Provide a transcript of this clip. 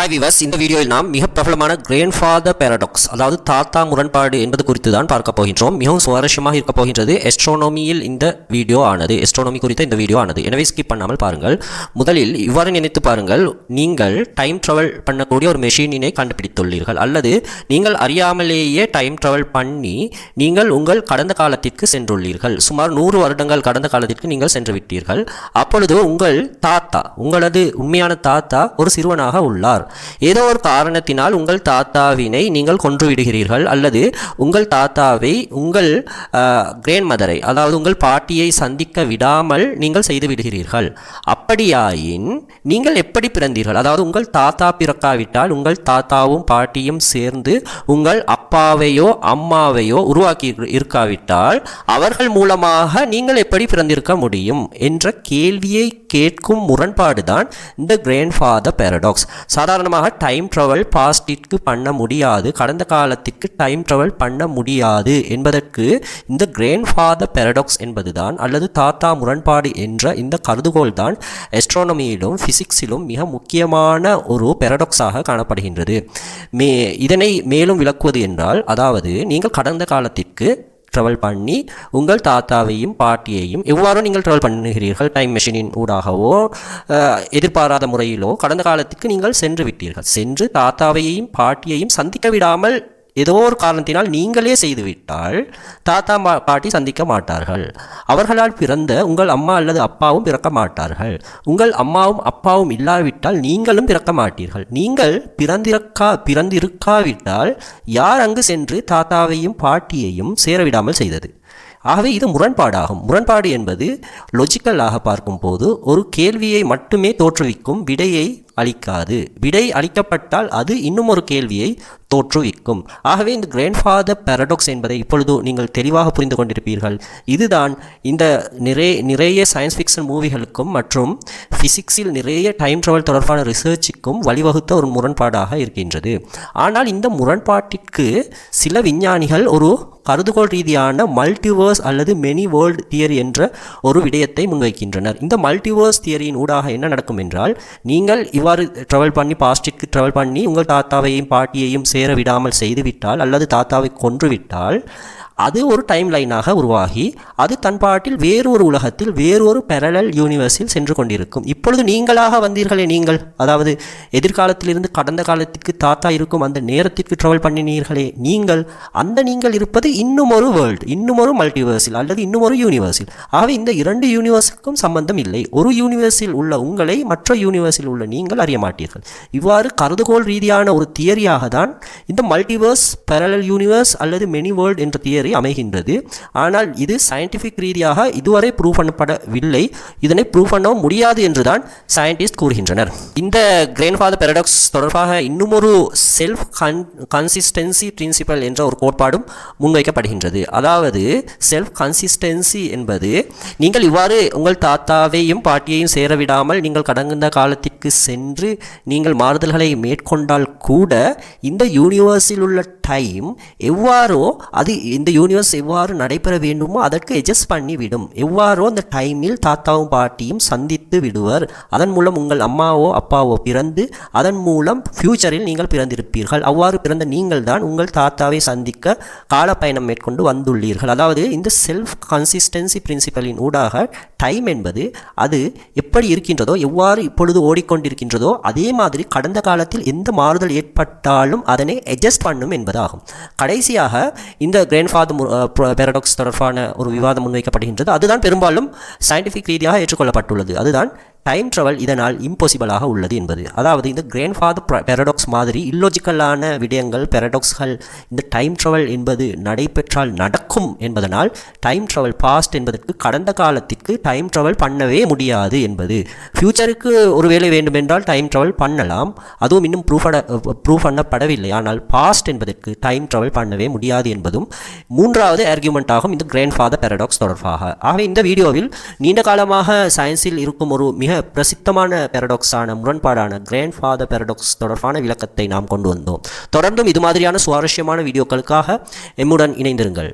Hi விவஸ் இந்த வீடியோவில் நாம் மிக பிரபலமான கிரேண்ட் ஃபாதர் பேரடாக்ஸ் அதாவது தாத்தா முரண்பாடு என்பது குறித்து தான் பார்க்க போகின்றோம். மிகவும் சுவாரஸ்யமாக இருக்க போகின்றது எஸ்ட்ரோனோமியில் இந்த வீடியோ ஆனது. எஸ்ட்ரோனோமி குறித்த இந்த வீடியோ ஆனது. எனவே ஸ்கிப் பண்ணாமல் பாருங்கள். முதலில் இவ்வாறு நினைத்து பாருங்கள். நீங்கள் டைம் ட்ராவல் பண்ணக்கூடிய ஒரு மெஷினினை கண்டுபிடித்துள்ளீர்கள். அல்லது நீங்கள் அறியாமலேயே டைம் ட்ராவல் பண்ணி நீங்கள் உங்கள் கடந்த காலத்திற்கு சென்றுள்ளீர்கள். சுமார் நூறு வருடங்கள் கடந்த காலத்திற்கு நீங்கள் சென்று விட்டீர்கள். அப்பொழுது உங்கள் தாத்தா உங்களது உண்மையான தாத்தா ஒரு சிறுவனாக உள்ளார். ஏதோ ஒரு காரணத்தினால் உங்கள் தாத்தாவினை நீங்கள் கொன்று விடுகிறீர்கள் அல்லது உங்கள் தாத்தாவை உங்கள் கிரேண்ட் மதரை அதாவது உங்கள் பாட்டியை சந்திக்க விடாமல் நீங்கள் செய்து விடுகிறீர்கள் அப்படியாயின் நீங்கள் எப்படி பிறந்தீர்கள்? அதாவது உங்கள் தாத்தா பிறக்காவிட்டால் உங்கள் தாத்தாவும் பாட்டியும் சேர்ந்து உங்கள் அப்பாவையோ அம்மாவையோ உருவாக்கி இருக்காவிட்டால் அவர்கள் மூலமாக நீங்கள் எப்படி பிறந்திருக்க முடியும் என்ற கேள்வியை கேட்கும் முரண்பாடுதான் இந்த கிராண்ட் ஃபாதர் பேரடாக்ஸ் உதாரணமாக டைம் ட்ராவல் பாஸ்டிற்கு பண்ண முடியாது. கடந்த காலத்திற்கு டைம் ட்ராவல் பண்ண முடியாது என்பதற்கு இந்த கிரேன் ஃபாதர் பேரடாக்ஸ் என்பதுதான் அல்லது தாத்தா முரண்பாடு என்ற இந்த கருதுகோள் தான் எஸ்ட்ரானமியிலும் ஃபிசிக்ஸிலும் மிக முக்கியமான ஒரு பேரடாக்ஸாக காணப்படுகின்றது. மே இதனை மேலும் விளக்குவது என்றால் அதாவது நீங்கள் கடந்த காலத்திற்கு ட்ராவல் பண்ணி உங்கள் தாத்தாவையும் பாட்டியையும் எவ்வாறு நீங்கள் ட்ராவல் பண்ணுகிறீர்கள்? டைம் மெஷினின் ஊடாகவோ எதிர்பாராத முறையிலோ கடந்த காலத்துக்கு நீங்கள் சென்று விட்டீர்கள். சென்று தாத்தாவையும் பாட்டியையும் சந்திக்க விடாமல் ஏதோ ஒரு காரணத்தினால் நீங்களே செய்துவிட்டால் தாத்தா மா பாட்டி சந்திக்க மாட்டார்கள். அவர்களால் பிறந்த உங்கள் அம்மா அல்லது அப்பாவும் பிறக்க மாட்டார்கள். உங்கள் அம்மாவும் அப்பாவும் இல்லாவிட்டால் நீங்களும் பிறக்க மாட்டீர்கள். நீங்கள் பிறந்திருக்கா பிறந்திருக்காவிட்டால் யார் அங்கு சென்று தாத்தாவையும் பாட்டியையும் சேரவிடாமல் செய்தது? ஆகவே இது முரண்பாடாகும். முரண்பாடு என்பது லொஜிக்கலாக பார்க்கும்போது ஒரு கேள்வியை மட்டுமே தோற்றுவிக்கும் விடையை அளிக்காது. விடை அளிக்கப்பட்டால் அது இன்னும் ஒரு கேள்வியை தோற்றுவிக்கும் ஆகவே இந்த கிராண்ட்ஃபாதர் பேரடாக்ஸ் என்பதை இப்பொழுது நீங்கள் தெளிவாக புரிந்து கொண்டிருப்பீர்கள். இதுதான் இந்த நிறைய நிறைய சயின்ஸ் ஃபிக்ஷன் மூவிகளுக்கும் மற்றும் ஃபிசிக்ஸில் நிறைய டைம் ட்ராவல் தொடர்பான ரிசர்ச்சுக்கும் வழிவகுத்த ஒரு முரண்பாடாக இருக்கின்றது. ஆனால் இந்த முரண்பாட்டிற்கு சில விஞ்ஞானிகள் ஒரு கருதுகோள் ரீதியான மல்டிவர்ஸ் அல்லது மெனி வேர்ல்ட் தியரி என்ற ஒரு விடயத்தை முன்வைக்கின்றனர். இந்த மல்டிவர்ஸ் தியரியின் ஊடாக என்ன நடக்கும் என்றால் நீங்கள் இவ்வாறு ட்ராவல் பண்ணி பாஸ்டிற்கு ட்ராவல் பண்ணி உங்கள் தாத்தாவையும் பாட்டியையும் சேர விடாமல் செய்துவிட்டால் அல்லது தாத்தாவை கொன்றுவிட்டால் அது ஒரு டைம் லைனாக உருவாகி அது தன் பாட்டில் வேறொரு உலகத்தில் வேறொரு பெரலல் யூனிவர்ஸில் சென்று கொண்டிருக்கும். இப்பொழுது நீங்களாக வந்தீர்களே நீங்கள். அதாவது எதிர்காலத்திலிருந்து கடந்த காலத்திற்கு தாத்தா இருக்கும் அந்த நேரத்திற்கு ட்ராவல் பண்ணினீர்களே நீங்கள். அந்த நீங்கள் இருப்பது இன்னும் ஒரு வேர்ல்டு இன்னும் ஒரு மல்டிவர்ஸில் அல்லது இன்னும் ஒரு யூனிவர்ஸில் ஆகவே இந்த இரண்டு யூனிவர்ஸுக்கும் சம்பந்தம் இல்லை. ஒரு யூனிவர்ஸில் உள்ள உங்களை மற்ற யூனிவர்ஸில் உள்ள நீங்கள் அறிய மாட்டீர்கள். இவ்வாறு கருதுகோள் ரீதியான ஒரு தியரியாக தான் இந்த மல்டிவர்ஸ் பேரலல் யூனிவர்ஸ் அல்லது மெனி வேர்ல்ட் என்ற தியரி அமைகின்றது. ஆனால் இது சயின்டிஃபிக் ரீதியாக இதுவரை ப்ரூவ் பண்ணப்படவில்லை. இதனை ப்ரூவ் பண்ண முடியாது என்றுதான் சயின்டிஸ்ட் கூறுகின்றனர். இந்த கிரேன் ஃபாதர் பெரடாக்ஸ் தொடர்பாக இன்னுமொரு செல்ஃப் கன் கன்சிஸ்டன்சி பிரின்சிபல் என்ற ஒரு கோட்பாடும் முன்வைக்கப்படுகின்றது. அதாவது செல்ஃப் கன்சிஸ்டன்சி என்பது நீங்கள் இவ்வாறு உங்கள் தாத்தாவையும் பாட்டியையும் சேரவிடாமல் நீங்கள் கடந்த காலத்திற்கு சென்று நீங்கள் மாறுதல்களை மேற்கொண்டால் கூட இந்த யூனிவர்ஸில் உள்ள டைம் எவ்வாறோ அது இந்த யூனிவர்ஸ் எவ்வாறு நடைபெற வேண்டுமோ அதற்கு எட்ஜஸ்ட் பண்ணி விடும் எவ்வாறோ அந்த டைமில் தாத்தாவும் பாட்டியும் சந்தித்து விடுவர். அதன் மூலம் உங்கள் அம்மாவோ அப்பாவோ பிறந்து அதன் மூலம் ஃப்யூச்சரில் நீங்கள் பிறந்திருப்பீர்கள். அவ்வாறு பிறந்த நீங்கள் தான் உங்கள் தாத்தாவை சந்திக்க காலப்பயணம் மேற்கொண்டு வந்துள்ளீர்கள். அதாவது இந்த செல்ஃப் கன்சிஸ்டன்சி பிரின்சிபலின் ஊடாக டைம் என்பது அது எப்படி இருக்கின்றதோ எவ்வாறு இப்பொழுது ஓடிக்கொண்டிருக்கின்றதோ அதே மாதிரி கடந்த காலத்தில் எந்த மாறுதல் ஏற்பட்டாலும் அதனை அட்ஜஸ்ட் பண்ணும் என்பதாகும். கடைசியாக இந்த கிராண்ட் பேரடாக்ஸ் தொடர்பான ஒரு விவாதம் முன்வைக்கப்படுகின்றது. அதுதான் பெரும்பாலும் சயின்டிஃபிக் ரீதியாக ஏற்றுக்கொள்ளப்பட்டுள்ளது. அதுதான் டைம் ட்ராவல் இதனால் இம்பாசிபிளாக உள்ளது என்பது. அதாவது இந்த கிராண்ட் ஃபாதர் பேரடாக்ஸ் மாதிரி இல்லோஜிக்கலான விடயங்கள் பேரடாக்ஸ்கள் இந்த டைம் ட்ராவல் என்பது நடைபெற்றால் நடக்கும் என்பதனால் டைம் ட்ராவல் பாஸ்ட் என்பதற்கு கடந்த காலத்திற்கு டைம் ட்ராவல் பண்ணவே முடியாது என்பது. ஃப்யூச்சருக்கு ஒருவேளை வேண்டுமென்றால் டைம் ட்ராவல் பண்ணலாம். அதுவும் இன்னும் ப்ரூஃப் ப்ரூஃப் பண்ணப்படவில்லை. ஆனால் பாஸ்ட் என்பதற்கு டைம் ட்ராவல் பண்ணவே முடியாது என்பதும் மூன்றாவது ஆர்கியூமெண்ட் ஆகும் இந்த கிராண்ட் ஃபாதர் பெரடாக்ஸ் தொடர்பாக. ஆகவே இந்த வீடியோவில் நீண்ட காலமாக சயின்ஸில் இருக்கும் ஒரு மிக மிக பிரசித்தமான பேரடாக்ஸான முரண்பாடான கிராண்ட் ஃபாதர் பேரடாக்ஸ் தொடர்பான விளக்கத்தை நாம் கொண்டு வந்தோம். தொடர்ந்தும் இது மாதிரியான சுவாரஸ்யமான வீடியோக்களுக்காக எம்முடன் இணைந்திருங்கள்.